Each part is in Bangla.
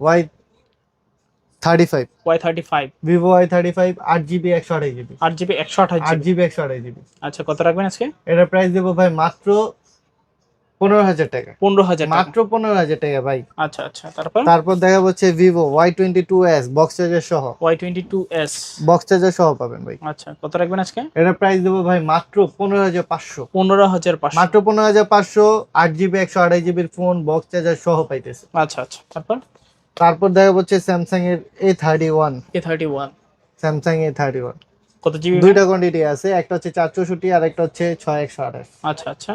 Y thirty five Y thirty five vivo Y thirty five আট জিবি একশো আঠাশ জিবি আট জিবি একশো আঠাশ আট জিবি একশো আঠাশ জিবি আচ্ছা কত রাখবেন আজকে? এটা প্রাইস দেবো ভাই মাত্র পনেরো হাজার টাকা। পনেরো হাজার মাত্র পনেরো হাজার টাকা ভাই। আচ্ছা আচ্ছা তারপর? তারপর দেখা হচ্ছে vivo Y twenty two S box charger সহ। Y twenty two S box charger সহ পাবেন ভাই। আচ্ছা কত রাখবেন আজকে? এটা প্রাইস দেবো ভাই মাত্র পনেরো হাজার পাঁচশো। পনেরো হাজার পাঁচশো। মাত্র পনেরো হাজার পাঁচশো আট জিবি একশো আড়াই জিবির ফোন বক্স চার্জার সহ পাইতেছে। আচ্ছা আচ্ছা তারপর? তারপর দেখা হচ্ছে স্যামসাং এর A thirty one A thirty one Samsung A thirty one কত জিবি দুইটা কোয়ান্টিটি আছে একটা হচ্ছে চার চৌষট্টি আর একটা হচ্ছে ছয় একশো আঠাশ। আচ্ছা আচ্ছা।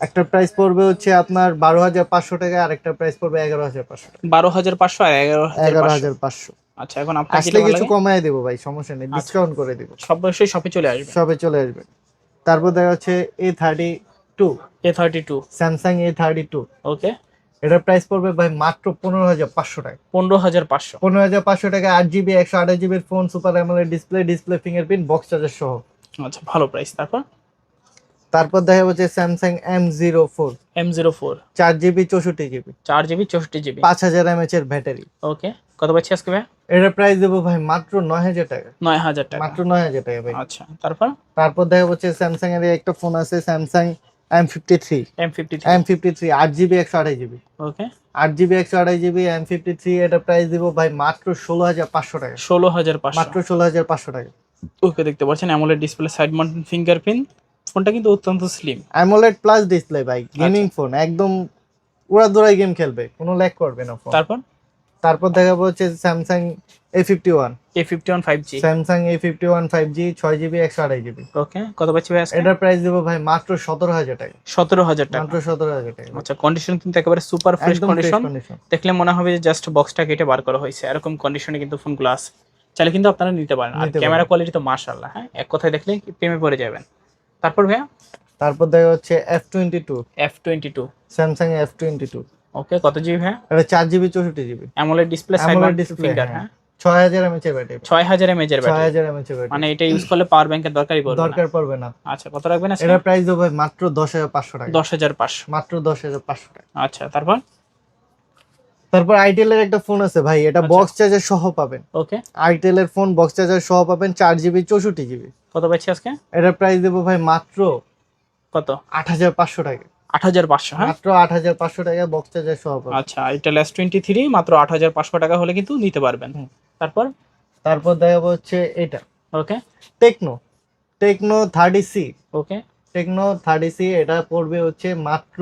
একটা প্রাইস পড়বে হচ্ছে আপনার বারো হাজার পাঁচশো টাকা আর একটা প্রাইস পড়বে এগারো হাজার পাঁচশো টাকা। বারো হাজার পাঁচশো আর এগারো এগারো। হাজার পাঁচশো। আচ্ছা এখন আপনার আসলে কিছু কমায় দেবো ভাই সমস্যা নেই ডিসকাউন্ট করে দিব। সব বয়সে শপে চলে আসবে। সবে চলে আসবে। তারপর দেখা হচ্ছে A thirty two A thirty two Samsung A thirty two okay এটার প্রাইস পড়বে ভাই মাত্র পনেরো হাজার পাঁচশো টাকা। পনেরো হাজার পাঁচশো। পনেরো হাজার পাঁচশো টাকা আট জিবি একশো আঠাশ জিবির phone super AMOLED display display fingerprint box charger সহ। আচ্ছা ভালো প্রাইস তারপর? তারপর দেখা হচ্ছে Samsung M zero four M zero four চার জিবি চৌষট্টি জিবি চার জিবি চৌষট্টি জিবি পাঁচ হাজার এমএচ এর ব্যাটারি ওকে কত পাচ্ছি আজকে ভাই? এটার প্রাইস দেবো ভাই মাত্র নয় হাজার টাকা। নয় হাজার টাকা। মাত্র নয় হাজার টাকা ভাই। আচ্ছা তারপর? তারপর দেখা হচ্ছে স্যামসাং এর একটা ফোন আছে Samsung M fifty three M fifty M fifty three আট জিবি একশো আঠাশ জিবি ওকে আট জিবি একশো আঠাশ জিবি এম ফিফটি থ্রি এটা প্রাইস দিব ভাই মাত্র ষোলো হাজার পাঁচশো টাকা। ষোলো হাজার মাত্র ষোলো হাজার পাঁচশো টাকা। ওকে দেখতে পাচ্ছেন AMOLED display side mounted fingerprint ফোনটা কিন্তু অত্যন্ত স্লিম অ্যামোলেড প্লাস ডিসপ্লে ভাই আচ্ছা। গেমিং ফোন একদম উড়া দুরাই গেম খেলবে কোনো ল্যাগ করবে না ফোন তারপর? তারপর দেখাবো হচ্ছে Samsung A fifty one A fifty one five G Samsung A fifty one five G ছয় জিবি একশো আড়াই জিবি ওকে কত পাচ্ছি ভাই এটার প্রাইস দেবো ভাই মাত্র সতেরো হাজার টাকা। সতেরো হাজার টাকা। মাত্র সতেরো হাজার টাকা। আচ্ছা কন্ডিশন কিন্তু একেবারে সুপার ফ্রেশ কন্ডিশন দেখলে মনে হবে যে জাস্ট বক্সটা কেটে বার করা হয়েছে। এরকম কন্ডিশনে কিন্তু ফোনগুলো আছে। চাইলে কিন্তু আপনারা নিতে পারেন। আর ক্যামেরা কোয়ালিটি তো মাশাআল্লাহ হ্যাঁ? এক কথায় দেখলে প্রেমে পড়ে যাবেন। তারপর ভাইয়া? তারপর দেখা হচ্ছে F twenty two F twenty two Samsung F twenty two okay কত জিবি হ্যাঁ এটা চার জিবি চৌষট্টি GB AMOLED display mounted finger হ্যাঁ। হ্যাঁ? ছয় হাজার এমএচ এর ব্যাটারি ছয় হাজার এমএজ এর ছয় ব্যাটারি হাজার এমএচ এর ব্যাটারি মানে এটা ইউজ করলে পাওয়ার ব্যাংকের দরকারই পড়বে দরকার পড়বে না। আচ্ছা কত রাখবেন আজকে? এটার প্রাইস দেবো ভাই মাত্র দশ হাজার পাঁচশো টাকা। দশ হাজার পাঁচশো। মাত্র দশ হাজার পাঁচশো টাকা। আচ্ছা তারপর? তারপর আইটেল এর একটা ফোন আছে ভাই এটা আচ্ছা। বক্স চার্জার সহ পাবেন। ওকে আইটেল এর ফোন বক্স চার্জার সহ পাবেন চার জিবি চৌষট্টি জিবি কত পাচ্ছি আজকে? এটার প্রাইস দেবো ভাই মাত্র কত? আট হাজার পাঁচশো টাকা। আট হাজার পাঁচশো হ্যাঁ? মাত্র আট হাজার পাঁচশো টাকা বক্স চার্জার সহ আচ্ছা এটা মাত্র আট হাজার পাঁচশো টাকা হলে কিন্তু নিতে পারবেন। তারপর? তারপর দেখাবো হচ্ছে এটা। Okay Tecno Tecno thirty C okay Tecno thirty C এটা পড়বে হচ্ছে মাত্র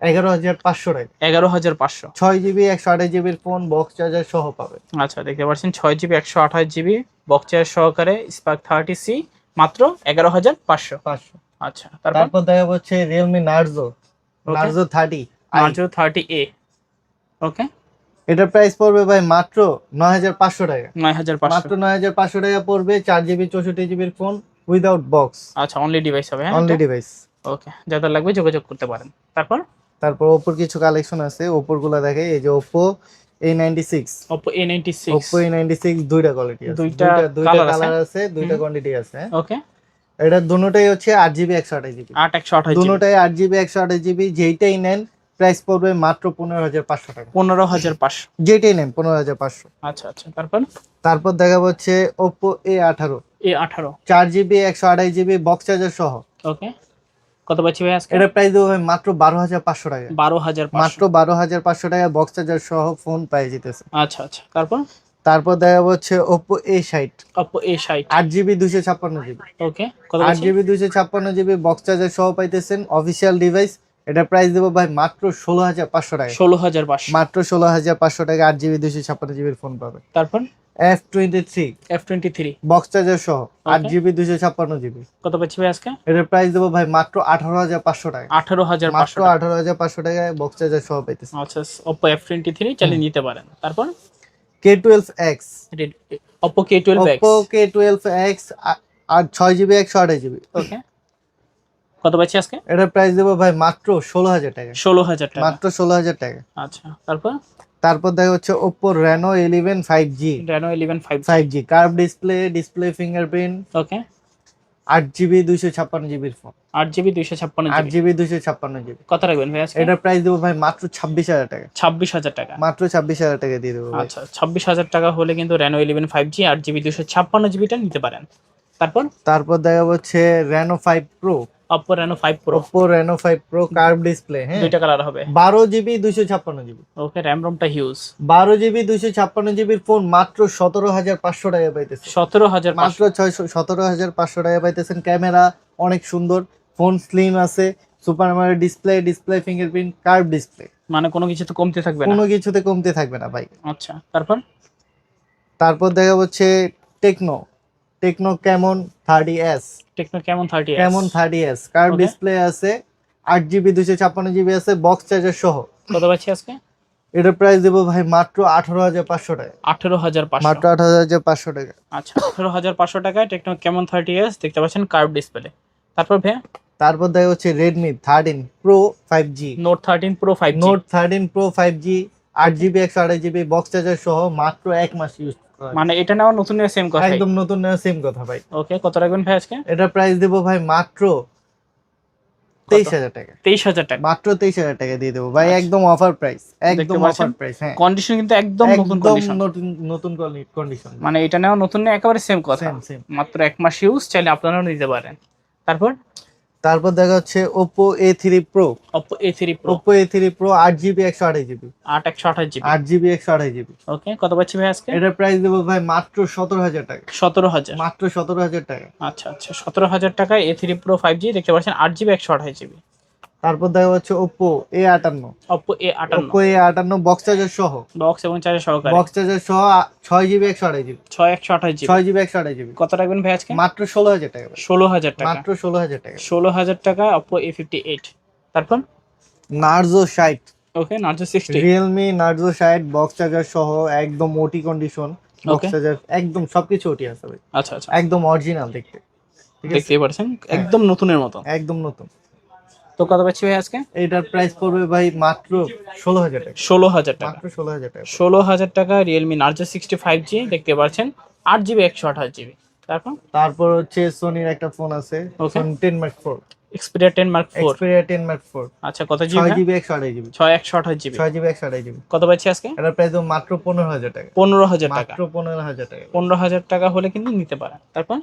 এগারো হাজার পাঁচশো টাকা। এগারো হাজার পাঁচশো। ছয় জিবি একশো আঠাশ জিবির ফোন বক্স চার্জার সহ পাবে। আচ্ছা দেখতে পাচ্ছেন ছয় জিবি একশো আঠাশ জিবি বক্সের সহকারে স্পার্ক থার্টি সি মাত্র এগারো হাজার পাঁচশো। পাঁচশো। আচ্ছা তারপর? দেখা হচ্ছে realme Narzo Narzo thirty Narzo thirty A okay এটার প্রাইস পড়বে ভাই মাত্র নয় হাজার পাঁচশো টাকা। নয় হাজার পাঁচশো। মাত্র নয় হাজার পাঁচশো টাকা পড়বে চার জিবি চৌষট্টি জিবির ফোন উইদাউট বক্স আচ্ছা অনলি ডিভাইস হবে অনলি ডিভাইস ওকে যাদের লাগবে যোগাযোগ করতে পারেন। তারপর? তারপর ওপোর কিছু কালেকশন আছে ওপোরগুলা দেখে এই যে Oppo A ninety six Oppo A ninety six Oppo A ninety six দুইটা কোয়ালিটি আছে। দুইটা দুইটা কালার আছে। দুইটা। কোয়ান্টিটি আছে। ওকে এটা দুটোটাই হচ্ছে আট জিবি একশো আঠাশ জিবি আট একশো আঠাশ দুটোটাই আট জিবি একশো আঠাশ জিবি যেইটাই নেন প্রাইস পড়বে মাত্র পনেরো হাজার পাঁচশো টাকা। পনেরো হাজার পাঁচশো। যেটাই নেন পনেরো হাজার পাঁচশো। আচ্ছা আচ্ছা তারপর? তারপর দেখা হচ্ছে ওপো এ আঠারো। এ আঠারো। চার জিবি একশো আঠাশ জিবি বক্স চার্জার সহ। ওকে। কত পাচ্ছি ভাই আজকে? এটা প্রাইস দেবো মাত্র বারো হাজার পাঁচশো টাকা। বারো হাজার মাত্র বারো হাজার পাঁচশো টাকা বক্স চার্জার সহ ফোন পাই যেতেছে। আচ্ছা আচ্ছা তারপর? তারপর দেখা হচ্ছে ষাট আট জিবি দুশো ছাপ্পান্ন জিবি ওকে কত আট পাচ্ছি জিবি দুশো ছাপ্পান্ন জিবি বক্স চার্জার সহ পাইতেছেন অফিসিয়াল ডিভাইস এটা প্রাইস দেবো ভাই মাত্র ষোলো হাজার পাঁচশো টাকা। ষোলো হাজার পাঁচশো। মাত্র ষোলো হাজার পাঁচশো টাকা আট জিবি দুশো ছাপ্পান্ন জিবির ফোন পাবে। তারপর? F twenty three F twenty three box charger সহ আট. জিবি দুশো ছাপ্পান্ন জিবি কত পাচ্ছি ভাই আজকে? এটার প্রাইস দেবো ভাই মাত্র আঠারো হাজার পাঁচশো টাকা। আঠারো হাজার মাত্র আঠারো হাজার পাঁচশো টাকায় বক্স চার্জার সহ পাইতেছে আচ্ছা ওপো এফ টোয়েন্টি থ্রি চালিয়ে নিতে পারেন। তারপর? K twelve X Oppo K twelve X K twelve X আর ছয় জিবি একশো আঠাশ জিবি ওকে কত পাচ্ছি আজকে? এটার প্রাইস দেবো ভাই মাত্র ষোলো হাজার টাকা। ষোলো হাজার টাকা। মাত্র ষোলো হাজার টাকা। আচ্ছা তারপর? তারপর দেখা হচ্ছে eleven five G Reno eleven five five G curve display display fingerprint okay আট জিবি দুইশো ছাপ্পান্ন জিবির ফোন আট জিবি দুইশো ছাপ্পান্ন আট জিবি। দুইশো ছাপ্পান্ন জিবি। কত রাখবেন ভাই এটার প্রাইস দেবো ভাই মাত্র ছাব্বিশ হাজার টাকা। ছাব্বিশ হাজার টাকা। মাত্র ছাব্বিশ হাজার টাকা দিয়ে দেবো আচ্ছা ছাব্বিশ হাজার টাকা হলে কিন্তু রেনো ইলেভেন ফাইভ জি আট জিবি দুশো ছাপ্পান্ন জিবিটা নিতে পারেন। তারপর? তারপর দেখা হচ্ছে Reno five pro Oppo Reno five pro Oppo Reno five pro curve display হ্যাঁ। দুইটা কালার হবে। বারো জিবি দুইশো ছাপ্পান্ন জিবি ওকে র্যাম রোমটা হিউজ বারো জিবি দুইশো ছাপ্পান্ন জিবির ফোন মাত্র সতেরো হাজার পাঁচশো টাকা পাইতেছে। সতেরো হাজার মাত্র ছয়শো সতেরো হাজার পাঁচশো টাকা পাইতেছেন। ক্যামেরা অনেক সুন্দর ফোন স্লিম আছে super market display display fingerprint curve display মানে কোনো কিছু তো কমতে থাকবে না? কোনো কিছুতে কমতে থাকবে না ভাই। আচ্ছা তারপর? তারপর দেখা হচ্ছে Tecno Tecno Camon thirty S? Tecno Camon thirty Camon thirty S? Okay. Display আছে? আট জিবি দুশো ছাপ্পান্ন জিবি আছে বক্স চার্জার সহ। কত পাচ্ছি আজকে? এটার প্রাইস দেবো ভাই মাত্র আঠারো হাজার পাঁচশো টাকা। আঠেরো হাজার মাত্র আঠারো হাজার পাঁচশো টাকা। আচ্ছা আঠেরো হাজার পাঁচশো টাকায় টেকনো কেমন থার্টি এস দেখতে পাচ্ছেন কার্ভ ডিসপ্লে। তারপর ভাইয়া? তারপর দেখা হচ্ছে Redmi thirteen pro five G note thirteen pro five note thirteen pro five G আট জিবি একশো আড়াই জিবি বক্স চার্জার সহ মাত্র এক মাস ইউজ মানে এটা নেওয়া নতুন সেম কথা একদম নতুন সেম কথা ভাই। ওকে কত রাখবেন ভাই আজকে? এটার প্রাইস দেবো ভাই মাত্র তেইশ হাজার টাকা। তেইশ হাজার টাকা। মাত্র তেইশ হাজার টাকা দিয়ে দেবো ভাই আচ্ছা। একদম অফার প্রাইস একদম? অফার প্রাইস হ্যাঁ। কন্ডিশন কিন্তু একদম নতুন কন্ডিশন নতুন নতুন কন্ডিশন মানে এটা নেওয়া নতুন না একেবারে সেম কথা। মাত্র এক মাস ইউজ চাইলে আপনারাও নিতে পারেন। তারপর? তারপর দেখা হচ্ছে Oppo A three pro Oppo A three pro Oppo A three pro আট জিবি একশো আড়াই জিবি আট একশো আঠাশ জিবি আট জিবি একশো আড়াই জিবি ওকে কত পাচ্ছি ভাই আজকে? এটার প্রাইস দেব ভাই মাত্র সতেরো হাজার টাকা। সতেরো হাজার। মাত্র সতেরো হাজার টাকা। আচ্ছা আচ্ছা সতেরো হাজার টাকায় A three pro five G দেখতে পাচ্ছেন আট জিবি একশো আঠাশ জিবি তারপর দেখা যাচ্ছে অপো এ আটান্ন ওপো এ আটান্ন বক্স চার্জার সহ। বক্স এবং চার্জার সহকারে। বক্স চার্জার সহ আ- ছয় জিবি একশো আড়াই জিবি ছয় একশো আঠাশ জিবি ছয় জিবি একশো আড়াই জিবি কত রাখবেন ভাই আজকে? মাত্র ষোলো হাজার টাকা ভাই। ষোলো হাজার টাকা। মাত্র ষোলো হাজার টাকা। ষোলো হাজার টাকা অপো এ ফিফটি এইট তারপর? নার্জো ষাট okay Narzo sixty Realme Narzo ষাট বক্স চার্জার সহ একদম ওটি কন্ডিশন বক্স. চার্জার একদম সবকিছু ওটি আছে ভাই। আচ্ছা আচ্ছা। একদম অরিজিনাল দেখতে। আছে? পাচ্ছেন একদম নতুনের মতো। একদম নতুন। তো কত পাচ্ছি ভাই আজকে? এটার প্রাইস পড়বে ভাই মাত্র ষোলো হাজার টাকা। ষোলো হাজার টাকা। মাত্র ষোলো হাজার টাকা। ষোলো হাজার টাকা realme Narzo sixty five G দেখতে পাচ্ছেন? আট জিবি একশো আঠাশ জিবি তারপর? তারপর হচ্ছে সোনির একটা ফোন আছে Sony ten mark four Xperia ten mark four Xperia ten mark four আচ্ছা কত জিবি জিবি একশো আড়াই জিবি ছয় একশো আঠাশ জিবি ছয় জিবি একশো আড়াই জিবি কত পাচ্ছি আজকে? এটার প্রাইস মাত্র পনেরো হাজার টাকা। পনেরো হাজার টাকা। মাত্র পনেরো হাজার টাকা। পনেরো হাজার টাকা হলে কিন্তু নিতে পারেন। তারপর?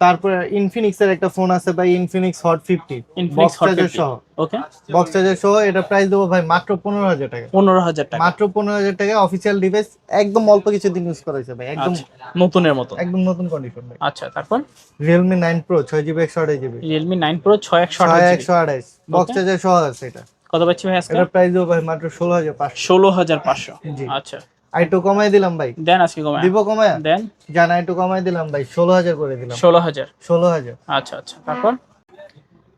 তারপর ইনফিনিক্স এর একটা ফোন আছে ভাই Infinix hot fifty Infinix hot charger সহ। ওকে বক্স চার্জার সহ এটা প্রাইস দেবো ভাই মাত্র পনেরো হাজার টাকা। পনেরো হাজার টাকা। মাত্র পনেরো হাজার টাকা অফিসিয়াল ডিভাইস একদম অল্প কিছু দিন ইউজ করা হয়েছে ভাই একদম আচ্ছা নতুনের মতো। একদম নতুন কন্ডিশন ভাই। আচ্ছা তারপর? রিয়েলমি নাইন প্রো ছয় জিবি একশো আড়াই জিবি রিয়েলমি নাইন প্রো ছয় একশো আঠাশ একশো আড়াইশ বক্স চার্জার সহ আছে এটা। কত পাচ্ছি ভাই আজকে? প্রাইস দেবো ভাই মাত্র ষোলো হাজার পাঁচশো। ষোলো হাজার পাঁচশো। জি। আচ্ছা। আর একটু কমাই দিলাম ভাই। দেন আজকে কমাই দিব কমাই দেন। জানা একটু কমাই দিলাম ভাই ষোলো হাজার করে দিলাম। ষোলো হাজার। ষোলো হাজার। আচ্ছা আচ্ছা তারপর?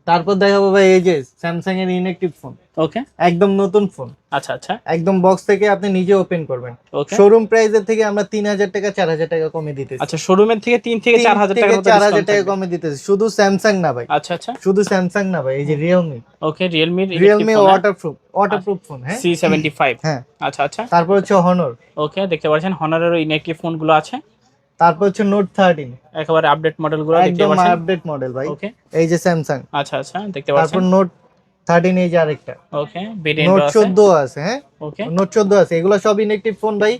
তারপর দেখাবো ভাই এই যে স্যামসাং এর ইনএক্টিভ ফোন ওকে একদম নতুন ফোন আচ্ছা আচ্ছা। একদম বক্স থেকে আপনি নিজে ওপেন করবেন। শোরুম প্রাইসের থেকে আমরা তিন হাজার টাকা চার হাজার টাকা কমে দিতেছি। আচ্ছা শোরুমের থেকে তিন থেকে চার হাজার টাকা চার হাজার টাকা কমে দিতেছি। শুধু স্যামসাং না ভাই। আচ্ছা আচ্ছা। শুধু স্যামসাং না ভাই এই যে realme okay realme realme waterproof waterproof phone হ্যাঁ। সি সেভেন্টি ফাইভ হ্যাঁ। আচ্ছা আচ্ছা। তারপর হচ্ছে হনর ওকে দেখতে পাচ্ছেন হনারেরও ইনএক্টিভ ফোনগুলো আছে। তারপর হচ্ছে নোট থার্টিন একেবারে আপডেট মডেলগুলো দেখতে একদম আপডেট মডেল ভাই। ওকে এই যে স্যামসাং আচ্ছা আচ্ছা দেখতে তারপর পাচ্ছেন নোট থার্টিন এই যে আরেকটা। ওকে নোট চোদ্দ আছে হ্যাঁ? ওকে নোট চোদ্দ আছে। এগুলো সব ইনএক্টিভ ফোন ভাই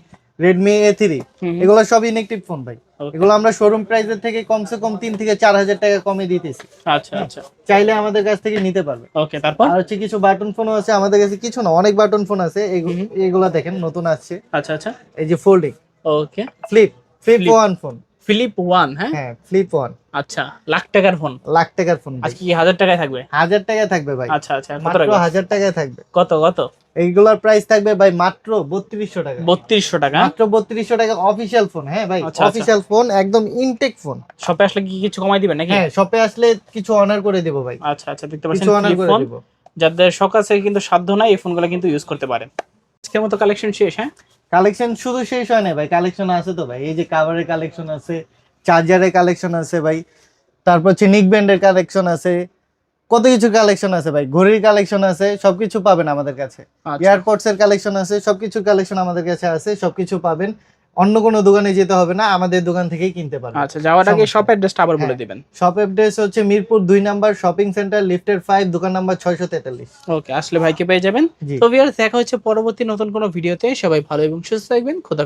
রেডমি এ থ্রি এগুলো সব ইনএক্টিভ ফোন ভাই। এগুলো আমরা শোরুম প্রাইসের থেকে কমসে কম তিন থেকে চার হাজার টাকা কমে দিতেছি। আচ্ছা আচ্ছা। চাইলে আমাদের কাছ থেকে নিতে পারবে। ওকে তারপর? আর হচ্ছে কিছু বাটন ফোনও আছে আমাদের কাছে কিছু না অনেক বাটন ফোন আছে। এগুলো এগুলা দেখেন নতুন আসছে। আচ্ছা আচ্ছা। এই যে folding okay flip flip one phone flip one হ্যাঁ? হ্যাঁ ফ্লিপ ওয়ান আচ্ছা লাখ টাকার ফোন লাখ টাকার ফোন আজকে কি হাজার টাকায় থাকবে? হাজার টাকা থাকবে ভাই। আচ্ছা আচ্ছা মাত্র হাজার টাকায় থাকবে। কত কত? এইগুলোর প্রাইস থাকবে ভাই মাত্র বত্রিশশো টাকা। বত্রিশশো টাকা? মাত্র বত্রিশশো টাকা অফিসিয়াল ফোন হ্যাঁ ভাই? আচ্ছা, আচ্ছা। অফিসিয়াল ফোন একদম ইনটেক ফোন শপে আসলে কি কিছু কমাই দিবেন নাকি? হ্যাঁ শপে আসলে কিছু অনার করে দেবো ভাই। আচ্ছা আচ্ছা দেখতে পাচ্ছেন কিছু অনার করে দেবো। যাদের শখ আছে কিন্তু সাধ্য নাই এই ফোনগুলো কিন্তু ইউজ করতে পারেন। আজকের মতো কালেকশন শেষ হ্যাঁ? কালেকশন শুধু শেষ হয় না ভাই কালেকশন আছে তো ভাই। এই যে কাভারের কালেকশন আছে চার্জারের কালেকশন আছে ভাই। তারপর হচ্ছে নিক ব্যান্ডের কালেকশন আছে। কত কিছু কালেকশন আছে ভাই। ঘড়ির কালেকশন আছে সবকিছু পাবেন আমাদের কাছে। এয়ারপোর্টস এয়ারপডস এর কালেকশন আছে সবকিছু কালেকশন আমাদের কাছে আছে সবকিছু পাবেন। অন্য কোনো দোকানে যেতে হবে না আমাদের দোকান থেকেই কিনতে পারবেন আচ্ছা যাওয়ার আগে শপ অ্যাড্রেসটা আবার বলে হ্যাঁ। দিবেন। শপ অ্যাড্রেস হচ্ছে মিরপুর 2 নাম্বার শপিং সেন্টার লিফটের 5 দোকান নাম্বার ছয়শো তেতাল্লিশ। ওকে আসলে ভাইকে পেয়ে যাবেন। তো ভিউয়ার্স দেখা হচ্ছে পরবর্তী নতুন কোনো ভিডিওতে সবাই ভালো এবং সুস্থ থাকবেন। খোদা